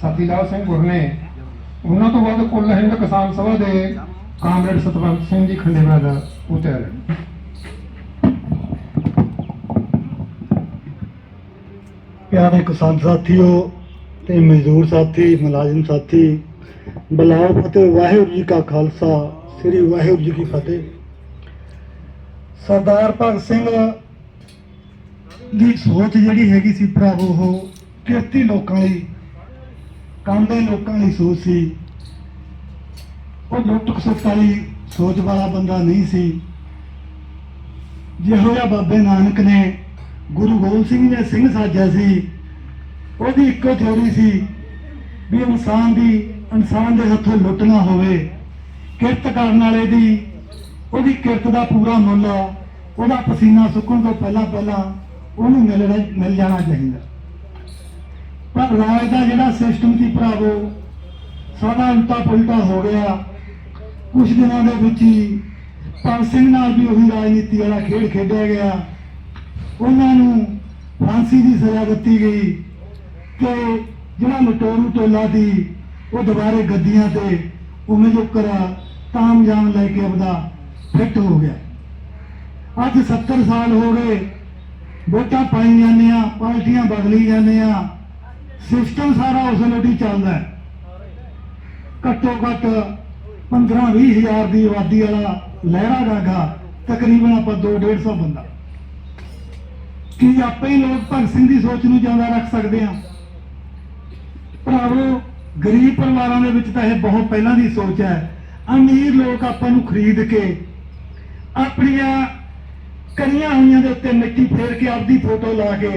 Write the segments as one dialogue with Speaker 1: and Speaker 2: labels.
Speaker 1: ਸਾਥੀ ਲਾਲ ਸਿੰਘ ਗੁਰਨੇ ਉਹਨਾਂ ਤੋਂ ਬਾਅਦ ਕੁੱਲ ਹਿੰਦ ਕਿਸਾਨ ਸਭਾ ਦੇ ਕਾਮਰੇਡ ਸਤਵੰਤ ਸਿੰਘ ਜੀ ਖੰਡੇਵਾਲ ਉਹ ਤਿਆਰ ਹੈ।
Speaker 2: ਪਿਆਰੇ ਕਿਸਾਨ ਸਾਥੀਓ ਤੇ ਮਜ਼ਦੂਰ ਸਾਥੀ, ਮੁਲਾਜ਼ਮ ਸਾਥੀ ਬਲਾਓ ਫਤਿਹ ਵਾਹਿਗੁਰੂ ਜੀ ਕਾ ਖਾਲਸਾ, ਸ੍ਰੀ ਵਾਹਿਗੁਰੂ ਜੀ ਕੀ ਫਤਿਹ। ਸਰਦਾਰ ਭਗਤ ਸਿੰਘ ਦੀ ਸੋਚ ਜਿਹੜੀ ਹੈਗੀ ਸੀ ਭਰਾਵੋ, ਉਹ ਕਿਰਤੀ ਲੋਕਾਂ ਲਈ ਕੰਮ ਦੇ ਲੋਕਾਂ ਲਈ ਸੋਚ ਸੀ। ਉਹ ਲੁੱਟ ਖਸੁੱਟ ਵਾਲੀ ਸੋਚ ਵਾਲਾ ਬੰਦਾ ਨਹੀਂ ਸੀ। ਜਿਹੋ ਜਿਹਾ ਬਾਬੇ ਨਾਨਕ ਨੇ ਗੁਰੂ ਗੋਬਿੰਦ ਸਿੰਘ ਨੇ ਸਿੰਘ ਸਾਜਿਆ ਸੀ, ਉਹਦੀ ਇੱਕੋ ਥਿਉਰੀ ਸੀ ਵੀ ਇਨਸਾਨ ਦੀ, ਇਨਸਾਨ ਦੇ ਹੱਥੋਂ ਲੁੱਟ ਨਾ ਹੋਵੇ। ਕਿਰਤ ਕਰਨ ਵਾਲੇ ਦੀ, ਉਹਦੀ ਕਿਰਤ ਦਾ ਪੂਰਾ ਮੁੱਲ, ਉਹਦਾ ਪਸੀਨਾ ਸੁੱਕਣ ਤੋਂ ਪਹਿਲਾਂ ਪਹਿਲਾਂ ਉਹਨੂੰ ਮਿਲਣਾ ਮਿਲ ਜਾਣਾ ਚਾਹੀਦਾ। ਪਰ ਰਾਜ ਦਾ ਜਿਹੜਾ ਸਿਸਟਮ ਸੀ ਭਰਾਵੋ, ਸਾਡਾ ਉਲਟਾ ਪੁਲਟਾ ਹੋ ਗਿਆ। ਕੁਝ ਦਿਨਾਂ ਦੇ ਵਿੱਚ ਹੀ ਭਗਤ ਸਿੰਘ ਨਾਲ ਵੀ ਉਹੀ ਰਾਜਨੀਤੀ ਵਾਲਾ ਖੇਡ ਖੇਡਿਆ ਗਿਆ। ਉਹਨਾਂ ਨੂੰ ਫਾਂਸੀ ਦੀ ਸਜ਼ਾ ਦਿੱਤੀ ਗਈ ਤੇ ਜਿਹੜਾ ਲਟੋਰੂ ਟੋਲਾ ਦੀ ਉਹ ਦੁਬਾਰੇ ਗੱਦੀਆਂ ਤੇ ਉਵੇਂ ਜੋ ਕਰਾ ਤਾਮਜਾਮ ਲੈ ਕੇ ਆਪਦਾ ਫਿੱਟ ਹੋ ਗਿਆ। ਅੱਜ 70 ਸਾਲ ਹੋ ਗਏ, ਵੋਟਾਂ ਪਾਈ ਜਾਂਦੇ ਆ ਪਾਰਟੀਆਂ ਬਦਲੀ ਜਾਂਦੇ ਆ ਸਿਸਟਮ ਸਾਰਾ ਉਸ ਲੋਟੀ ਚੱਲਦਾ ਹੈ। ਘੱਟੋ ਘੱਟ 15 20 ਹਜ਼ਾਰ ਦੀ ਆਬਾਦੀ ਵਾਲਾ ਲਹਿਰਾ ਗਾਗਾ, ਤਕਰੀਬਨ ਆਪਾਂ 2 150 ਬੰਦਾ। ਕੀ ਆਪੇ ਹੀ ਲੋਕ ਭਗਤ ਸਿੰਘ ਦੀ ਸੋਚ ਨੂੰ ਜ਼ਿਆਦਾ ਰੱਖ ਸਕਦੇ ਆ ਭਰਾਵੋ, ਗਰੀਬ ਪਰਿਵਾਰਾਂ ਦੇ ਵਿੱਚ ਤਾਂ ਇਹ ਬਹੁਤ ਪਹਿਲਾਂ ਦੀ ਸੋਚ ਹੈ। ਅਮੀਰ ਲੋਕ ਆਪਾਂ ਨੂੰ ਖਰੀਦ ਕੇ ਆਪਣੀਆਂ ਕਰੀਆਂ ਹੋਈਆਂ ਦੇ ਉੱਤੇ ਮਿੱਟੀ ਫੇਰ ਕੇ ਆਪਦੀ ਫੋਟੋ ਲਾ ਕੇ,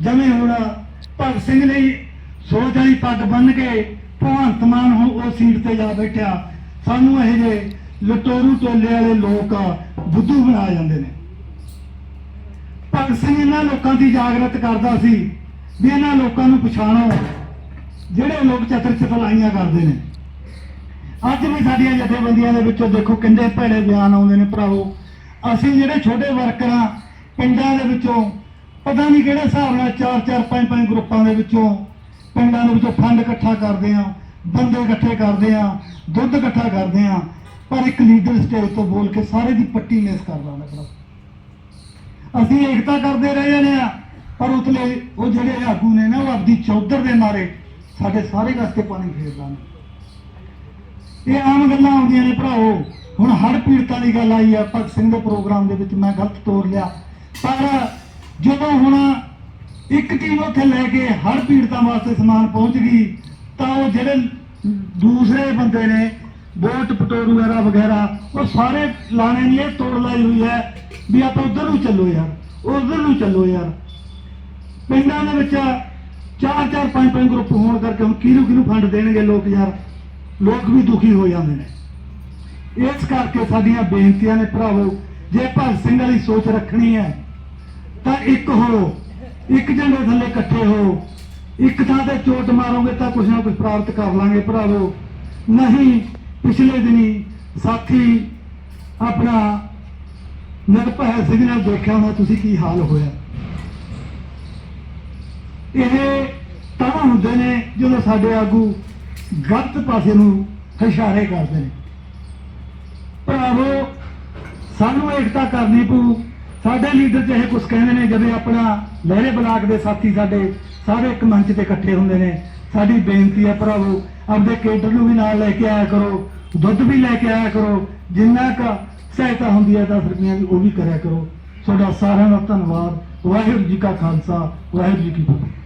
Speaker 2: ਜਿਵੇਂ ਹੁਣ ਭਗਤ ਸਿੰਘ ਲਈ ਸੋਚ ਵਾਲੀ ਪੱਗ ਬੰਨ ਕੇ ਭਗਵੰਤ ਮਾਨ ਹੁਣ ਉਹ ਸੀਟ ਤੇ ਜਾ ਬੈਠਿਆ। ਸਾਨੂੰ ਇਹ ਜੇ ਲਟੋਰੂ ਟੋਲੇ ਵਾਲੇ ਲੋਕ ਬੁੱਧੂ ਬਣਾ ਜਾਂਦੇ ਨੇ। ਭਗਤ ਸਿੰਘ ਇਹਨਾਂ ਲੋਕਾਂ ਦੀ ਜਾਗਰਤ ਕਰਦਾ ਸੀ ਵੀ ਇਹਨਾਂ ਲੋਕਾਂ ਨੂੰ ਪਛਾਣੋ, ਜਿਹੜੇ ਲੋਕ ਚਤਰ ਚਤਲਾਈਆਂ ਕਰਦੇ ਨੇ। ਅੱਜ ਵੀ ਸਾਡੀਆਂ ਜਥੇਬੰਦੀਆਂ ਦੇ ਵਿੱਚੋਂ ਦੇਖੋ ਕਿੰਨੇ ਭੈੜੇ ਬਿਆਨ ਆਉਂਦੇ ਨੇ ਭਰਾਵੋ। ਅਸੀਂ ਜਿਹੜੇ ਛੋਟੇ ਵਰਕਰਾਂ ਪਿੰਡਾਂ ਦੇ ਵਿੱਚੋਂ ਪਤਾ ਨਹੀਂ ਕਿਹੜੇ ਹਿਸਾਬ ਨਾਲ ਚਾਰ ਚਾਰ, ਪੰਜ ਪੰਜ ਗਰੁੱਪਾਂ ਦੇ ਵਿੱਚੋਂ ਪਿੰਡਾਂ ਦੇ ਵਿੱਚੋਂ ਫੰਡ ਇਕੱਠਾ ਕਰਦੇ ਆ ਬੰਦੇ ਇਕੱਠੇ ਕਰਦੇ ਆ ਦੁੱਧ ਇਕੱਠਾ ਕਰਦੇ ਆ ਪਰ ਇੱਕ ਲੀਡਰ ਸਟੇਜ ਤੋਂ ਬੋਲ ਕੇ ਸਾਰੇ ਦੀ ਪੱਟੀ ਮੇਸ ਕਰਦਾ ਹੁੰਦਾ ਭਰਾ ਅਸੀਂ ਏਕਤਾ ਕਰਦੇ ਰਹੇ ਜਾਂਦੇ ਆ ਪਰ ਉਤਲੇ ਉਹ ਜਿਹੜੇ ਆਗੂ ਨੇ ਨਾ, ਉਹ ਆਪਦੀ ਚੌਧਰ ਦੇ ਮਾਰੇ, ਸਾਡੇ ਸਾਰੇ ਰਸਤੇ ਪਾਣੀ ਫੇਰਦਾ ਨੇ ਇਹ ਆਮ ਗੱਲਾਂ ਆਉਂਦੀਆਂ ਨੇ ਭਰਾਓ ਹੁਣ ਹੜ ਪੀੜਤਾਂ ਦੀ ਗੱਲ ਆਈ ਆ, ਭਗਤ ਸਿੰਘ ਦੇ ਪ੍ਰੋਗਰਾਮ ਦੇ ਵਿੱਚ ਮੈਂ ਗਲਤ ਤੋਰ ਲਿਆ। ਪਰ ਜਦੋਂ ਹੁਣ ਇੱਕ ਟੀਮ ਉੱਥੇ ਲੈ ਕੇ ਹਰ ਪੀੜਤਾਂ ਵਾਸਤੇ ਸਮਾਨ ਪਹੁੰਚ ਗਈ, ਤਾਂ ਉਹ ਜਿਹੜੇ ਦੂਸਰੇ ਬੰਦੇ ਨੇ, ਵੋਟ ਪਟੋਰ ਵਗੈਰਾ ਵਗੈਰਾ, ਉਹ ਸਾਰੇ ਲਾਣੇ ਨਹੀਂ ਇਹ ਤੋੜ ਲਾਈ ਹੋਈ ਹੈ ਵੀ ਆਪਾਂ ਉਧਰ ਨੂੰ ਚੱਲੋ ਯਾਰ, ਉਧਰ ਨੂੰ ਚੱਲੋ ਯਾਰ। ਪਿੰਡਾਂ ਦੇ ਵਿੱਚ ਚਾਰ ਚਾਰ, ਪੰਜ ਪੰਜ ਗਰੁੱਪ ਹੋਣ ਕਰਕੇ ਹੁਣ ਕਿਹਨੂੰ ਕਿਹਨੂੰ ਫੰਡ ਦੇਣਗੇ ਲੋਕ ਯਾਰ? ਲੋਕ ਵੀ ਦੁਖੀ ਹੋ ਜਾਂਦੇ ਨੇ। ਇਸ ਕਰਕੇ ਸਾਡੀਆਂ ਬੇਨਤੀਆਂ ਨੇ ਭਰਾਵੋ, ਜੇ ਭਗਤ ਸਿੰਘ ਵਾਲੀ ਸੋਚ ਰੱਖਣੀ ਹੈ ਤਾਂ ਇੱਕ ਹੋ, ਇੱਕ ਝੰਡੇ ਥੱਲੇ ਇਕੱਠੇ ਹੋ, ਇੱਕ ਥਾਂ ਤੇ ਚੋਟ ਮਾਰੋਗੇ ਤਾਂ ਕੁਝ ਨਾ ਕੁਝ ਪ੍ਰਾਪਤ ਕਰ ਲਾਂਗੇ ਭਰਾਵੋ। ਨਹੀਂ, ਪਿਛਲੇ ਦਿਨੀ ਸਾਥੀ ਆਪਣਾ ਨਿਰਭੈ ਸਿੰਘ ਨਾਲ ਦੇਖਿਆ ਹੋਣਾ, ਤੁਸੀਂ ਕੀ ਹਾਲ ਹੋਇਆ? ਇਹ ਤਾਂ ਹੁੰਦੇ ਨੇ ਜਦੋਂ ਸਾਡੇ ਆਗੂ ਗਲਤ ਪਾਸੇ ਨੂੰ ਇਸ਼ਾਰੇ ਕਰਦੇ ਨੇ। ਭਰਾਵੋ, ਸਾਨੂੰ ਏਕਤਾ ਕਰਨੀ ਪਊ। ਸਾਡੇ ਲੀਡਰ ਜਿਹੇ ਕੁਝ ਕਹਿੰਦੇ ਨੇ ਜਦੋਂ ਆਪਣਾ ਲਹਿਰੇ ਬਲਾਕ ਦੇ ਸਾਥੀ ਸਾਡੇ, ਸਾਰੇ ਇੱਕ ਮੰਚ ਤੇ ਇਕੱਠੇ ਹੁੰਦੇ ਨੇ। ਸਾਡੀ ਬੇਨਤੀ ਹੈ ਭਰਾਵੋ, ਆਪਦੇ ਕੇਡਰ ਨੂੰ ਵੀ ਨਾਲ ਲੈ ਕੇ ਆਇਆ ਕਰੋ, ਦੁੱਧ ਵੀ ਲੈ ਕੇ ਆਇਆ ਕਰੋ, ਜਿੰਨਾ ਕ ਸਹਾਇਤਾ ਹੁੰਦੀ ਹੈ 10 ਰੁਪਈਆਂ ਦੀ, ਉਹ ਵੀ ਕਰਿਆ ਕਰੋ। ਤੁਹਾਡਾ ਸਾਰਿਆਂ ਦਾ ਧੰਨਵਾਦ। ਵਾਹਿਗੁਰੂ ਜੀ ਕਾ ਖਾਲਸਾ, ਵਾਹਿਗੁਰੂ ਜੀ ਕੀ ਫਤਿਹ।